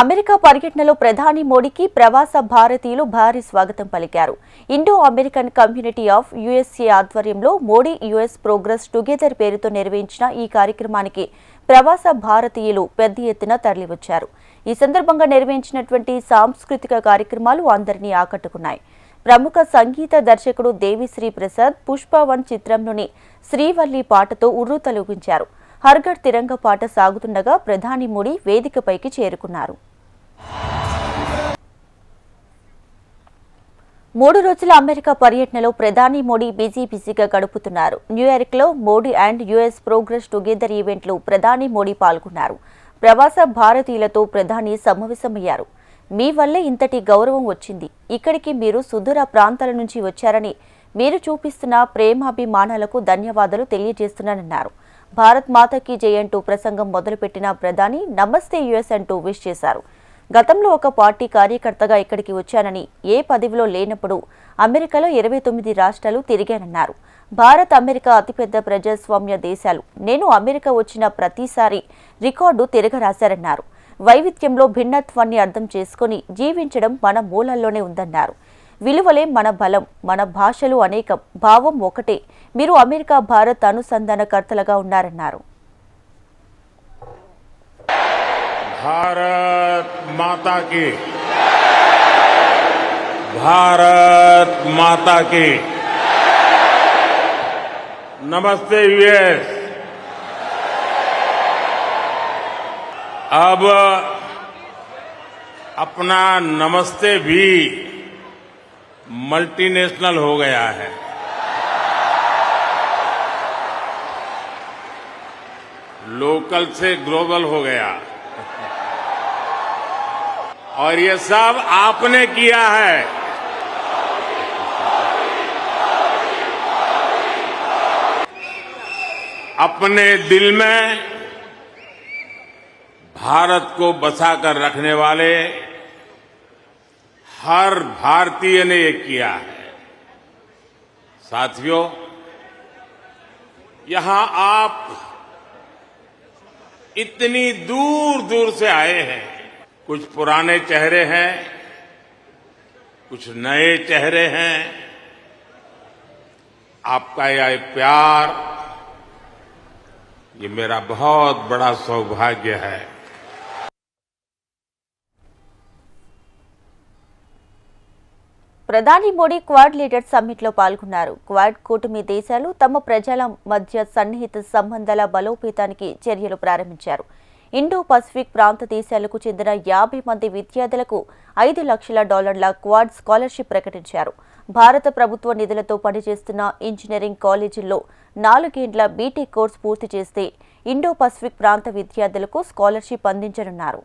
America పర్యటనలో ప్రధాని మోడీకి ప్రవాస భారతీయులు భారీ స్వాగతం పలికారు. Indo American community of USA ఆధ్వర్యంలో మోడీ యుఎస్ ప్రోగ్రెస్ టుగెదర్ పేరుతో నిర్వహించిన ఈ కార్యక్రమానికి ప్రవాస భారతీయులు పెద్ద ఎత్తున తరలివచ్చారు. ఈ సందర్భంగా నిర్వహించినటువంటి సాంస్కృతిక కార్యక్రమాలు అందరినీ ఆకట్టుకున్నాయి. ప్రముఖ సంగీత దర్శకుడు దేవిశ్రీ ప్రసాద్ పుష్పవన్ చిత్రంలోని శ్రీవల్లి పాటతో ఉర్రు తొలగించారు తిరంగ పాట సాగుతుండగా ప్రధాని మోడీ వేదికపైకి చేరుకున్నారు. మూడు రోజుల అమెరికా పర్యటనలో ప్రధాని మోడీ బిజీ బిజీగా గడుపుతున్నారు. న్యూయార్క్లో Modi and US progress together ఈవెంట్లో ప్రధాని మోడీ పాల్గొన్నారు. ప్రవాస భారతీయులతో ప్రధాని సమావేశమయ్యారు. మీ వల్లే ఇంతటి గౌరవం వచ్చింది. ఇక్కడికి మీరు సుదూర ప్రాంతాల నుంచి వచ్చారని మీరు చూపిస్తున్న ప్రేమాభిమానాలకు ధన్యవాదాలు తెలియజేస్తున్నానన్నారు. భారత్ మాతకి జై అంటూ ప్రసంగం మొదలుపెట్టిన ప్రధాని నమస్తే యుఎస్ అంటూ విష్ చేశారు. గతంలో ఒక పార్టీ కార్యకర్తగా ఇక్కడికి వచ్చానని ఏ పదవిలో లేనప్పుడు అమెరికాలో ఇరవై తొమ్మిది రాష్ట్రాలు తిరిగానన్నారు. భారత్ అమెరికా అతిపెద్ద ప్రజాస్వామ్య దేశాలు. నేను అమెరికా వచ్చిన ప్రతిసారి రికార్డు తిరగరాశారన్నారు. వైవిధ్యంలో భిన్నత్వాన్ని అర్థం చేసుకొని జీవించడం మన మూలల్లోనే ఉందన్నారు. విలువలే మన బలం మన భాషలు అనేకం భావం ఒకటే మీరు అమెరికా భారత్ అనుసంధానకర్తలుగా ఉన్నారన్నారు भारत माता की भारत माता की नमस्ते यूएस अब अपना नमस्ते भी मल्टीनेशनल हो गया है। लोकल से ग्लोबल हो गया। और ये सब आपने किया है। अपने दिल में भारत को बसा कर रखने वाले हर भारतीय ने ये किया है। साथियों, यहाँ आप इतनी दूर दूर से आए हैं। कुछ पुराने चेहरे हैं, कुछ नए चेहरे हैं। आपका यह प्यार, ये मेरा बहुत बड़ा सौभाग्य है। ప్రధాని మోడీ క్వాడ్ లీడర్ సమ్మిట్లో పాల్గొన్నారు. క్వాడ్ కూటమి దేశాలు తమ ప్రజల మధ్య సన్నిహిత సంబంధాల బలోపేతానికి చర్యలు ప్రారంభించారు. ఇండో పసిఫిక్ ప్రాంత దేశాలకు చెందిన యాభై మంది విద్యార్థులకు ఐదు లక్షల డాలర్ల క్వాడ్ స్కాలర్షిప్ ప్రకటించారు. భారత ప్రభుత్వ నిధులతో పనిచేస్తున్న ఇంజనీరింగ్ కాలేజీల్లో నాలుగేండ్ల బీటెక్ కోర్సు పూర్తి చేస్తే ఇండో పసిఫిక్ ప్రాంత విద్యార్థులకు స్కాలర్షిప్ అందించనున్నారు.